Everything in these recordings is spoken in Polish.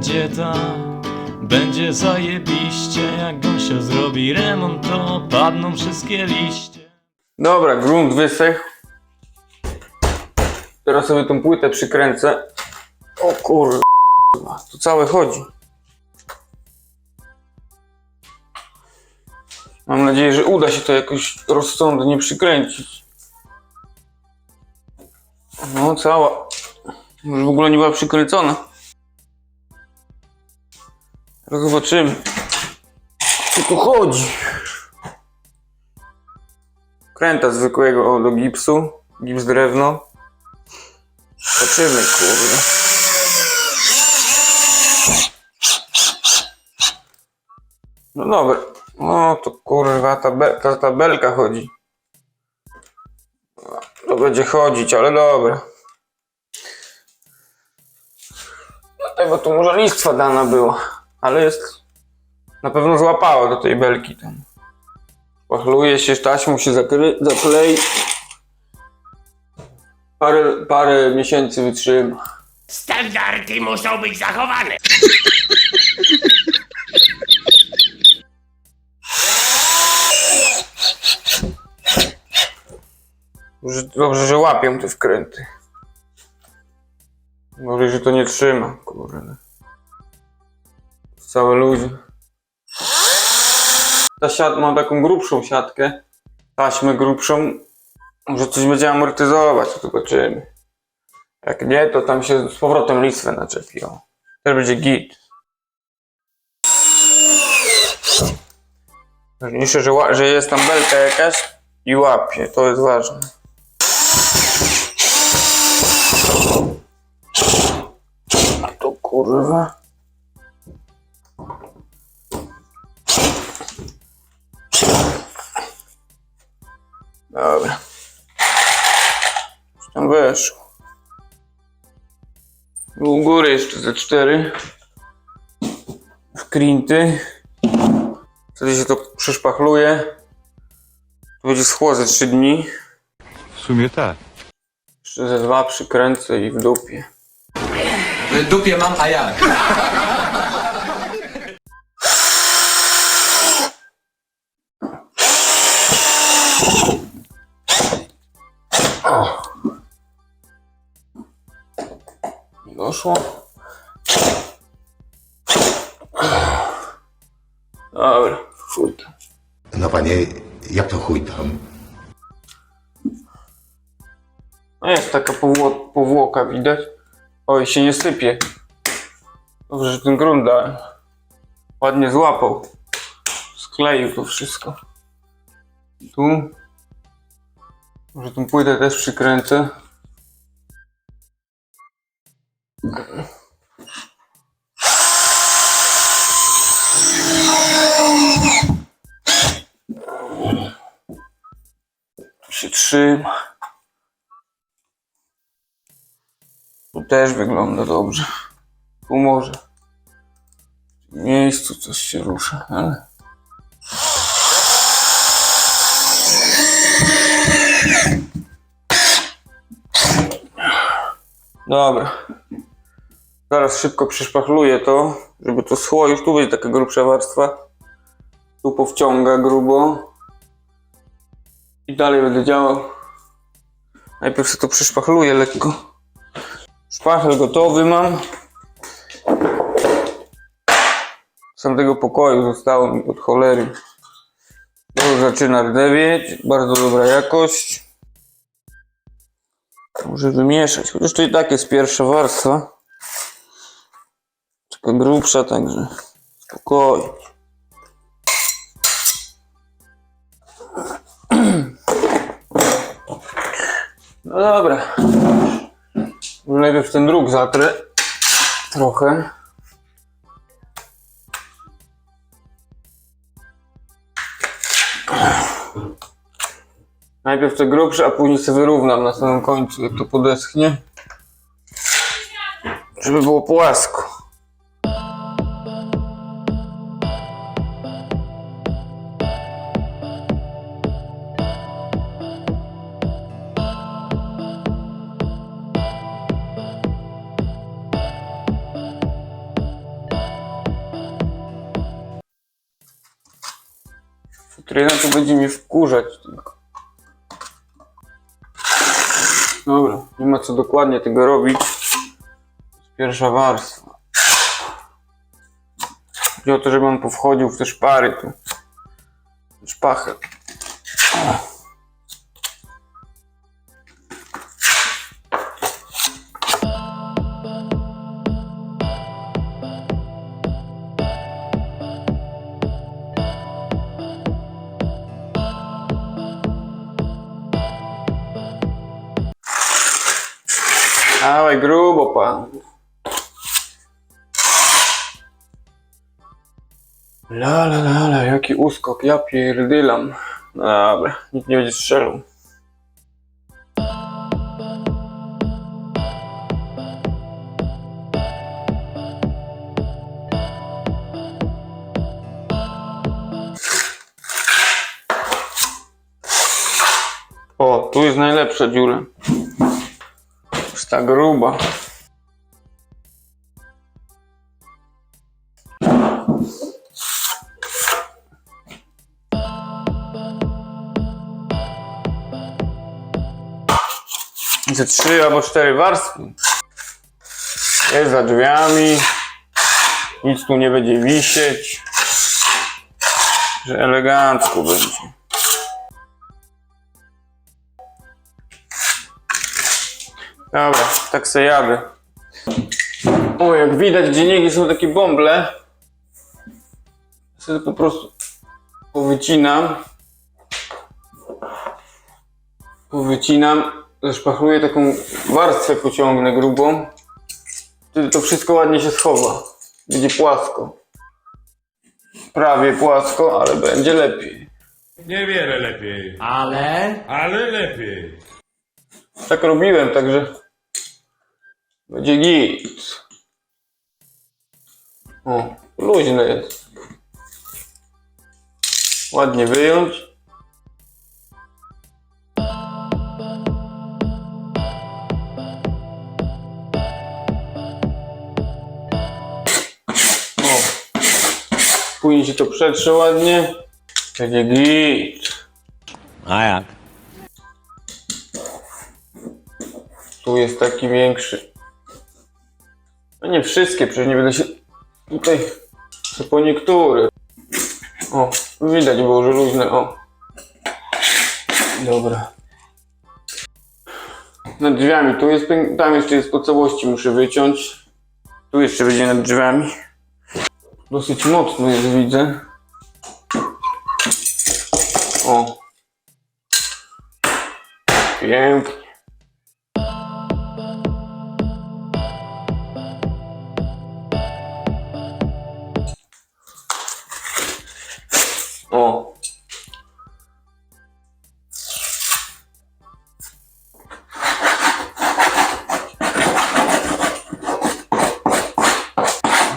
będzie tak, będzie zajebiście Jak Gosia zrobi remont, to padną wszystkie liście Dobra, grunt wysechł. Teraz sobie tą płytę przykręcę. O kurwa, to całe chodzi. Mam nadzieję, że uda się to jakoś rozsądnie przykręcić. No, cała. Może w ogóle nie była przykręcona. Zobaczymy. Co tu chodzi? Kręta zwykłego do gipsu. Gips drewno. Zobaczymy, kurde. No dobra. No to kurwa, ta, be, ta tabelka chodzi. To będzie chodzić, ale dobra. Dlatego tu może listwa dana była. Ale jest... Na pewno złapała do tej belki tam. Pachluje się, taśmą się zakry, zaklei. Parę, parę miesięcy wytrzyma. Standardy muszą być zachowane. Dobrze, że łapią te wkręty. Gorzej, że to nie trzyma, kurde. Całe ludzie. Ta siat, mam taką grubszą siatkę. Taśmę grubszą. Może coś będzie amortyzować, to zobaczymy. Jak nie, to tam się z powrotem listwę naczepi. O. Teraz będzie git. Ważniejsze, że, że jest tam belka jakaś i łapie. To jest ważne. A to kurwa. Weszło. U góry jeszcze ze cztery. Skrinty. Wtedy się to przeszpachluje. To będzie schło ze trzy dni. W sumie tak. Jeszcze ze dwa przykręcę i w dupie. W dupie mam, a jak? Doszło. Dobra, fuj tam. No panie, jak to chuj tam? No jest taka powło- powłoka widać. Oj, się nie sypie. Dobrze, że ten grunt dałem. Ładnie złapał. Skleił to wszystko. Tu. Może tą płytę też przykręcę. Tu się trzyma. Tu też wygląda dobrze. Tu może. W miejscu coś się rusza, ale... Dobra. Zaraz szybko przyszpachluję to, żeby to schło. Już tu będzie taka grubsza warstwa. Tu powciąga grubo. I dalej będę działał. Najpierw sobie to przyszpachluję lekko. Szpachel gotowy mam. Z tamtego pokoju zostało mi od cholery. To zaczyna rdzewieć. Bardzo dobra jakość. Muszę wymieszać. Chociaż to i tak jest pierwsza warstwa. Taka grubsza, także spokojnie. No dobra. Najpierw ten druk zatrę. Trochę. Najpierw te grubsze, a później sobie wyrównam na samym końcu, jak to podeschnie. Żeby było płasko. Tryna tu będzie mi wkurzać tylko. Dobra, nie ma co dokładnie tego robić. Pierwsza warstwa. Chodzi o to, żeby on powchodził w te szpary tu. Szpachę. Dawaj grubo pan. La la la la, jaki uskok, ja pierdylam. No Dobra, nikt nie będzie strzelał. O, tu jest najlepsza dziura. Ta gruba. Ze trzy albo cztery warstwy. Jest za drzwiami. Nic tu nie będzie wisieć. Że elegancko będzie. Dobra, tak se jadę. O, jak widać, gdzie niegdzie są takie bąble. Sobie po prostu powycinam. Powycinam. Zaszpachluję taką warstwę, pociągnę grubą. Wtedy to wszystko ładnie się schowa. Będzie płasko. Prawie płasko, ale będzie lepiej. Niewiele lepiej, Ale... ale lepiej. Tak robiłem, także będzie git. O, luźne jest. Ładnie wyjąć. O. Później się to przetrze ładnie. Będzie git. A jak? Tu jest taki większy. No nie wszystkie, przecież nie będę się tutaj. Po niektóre. O, widać było, że luźne. O. Dobra. Nad drzwiami. Tu jest, tam jeszcze jest po całości, muszę wyciąć. Tu jeszcze będzie nad drzwiami. Dosyć mocno jest, widzę. O. Pięknie.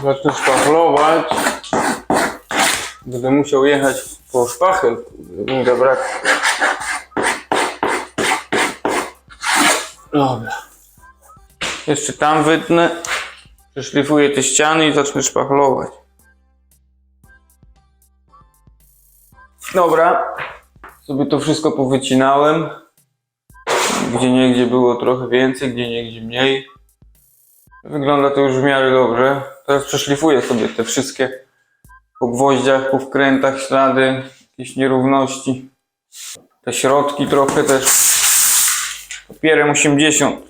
Zacznę szpachlować. Będę musiał jechać po szpachel. Mi go. Dobra. Jeszcze tam wytnę. Przeszlifuję te ściany i zacznę szpachlować. Dobra, sobie to wszystko powycinałem. Gdzie niegdzie było trochę więcej, gdzie niegdzie mniej. Wygląda to już w miarę dobrze. Teraz przeszlifuję sobie te wszystkie po gwoździach, po wkrętach ślady, jakieś nierówności. Te środki trochę też. Papierem 80.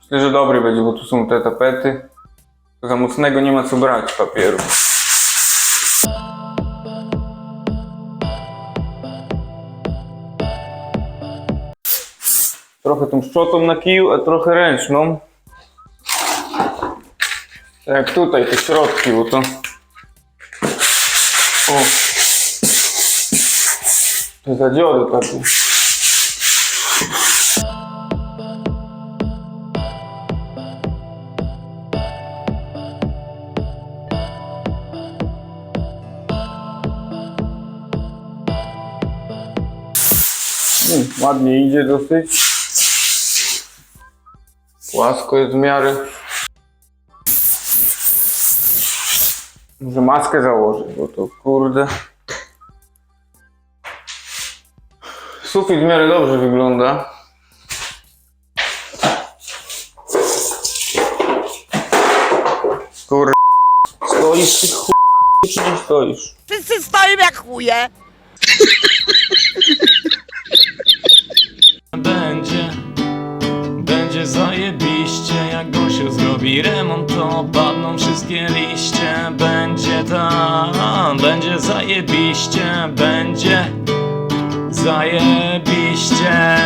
Myślę, że dobry będzie, bo tu są te tapety. To za mocnego nie ma co brać papieru. Trochę tą szczotą na kiju, a trochę ręczną. Jak tutaj te środki, bo to... O! Te zadziory takie. Mm, ładnie idzie dosyć. Płasko jest w miarę. Może maskę założyć, bo to kurde. Sufit w miarę dobrze wygląda. Kur... Stoisz ty chuj, czy nie stoisz? Wszyscy stoją jak chuje. Będzie, będzie zajebiście Jak Gosiu zrobi remont to padną wszystkie będzie zajebiście Będzie zajebiście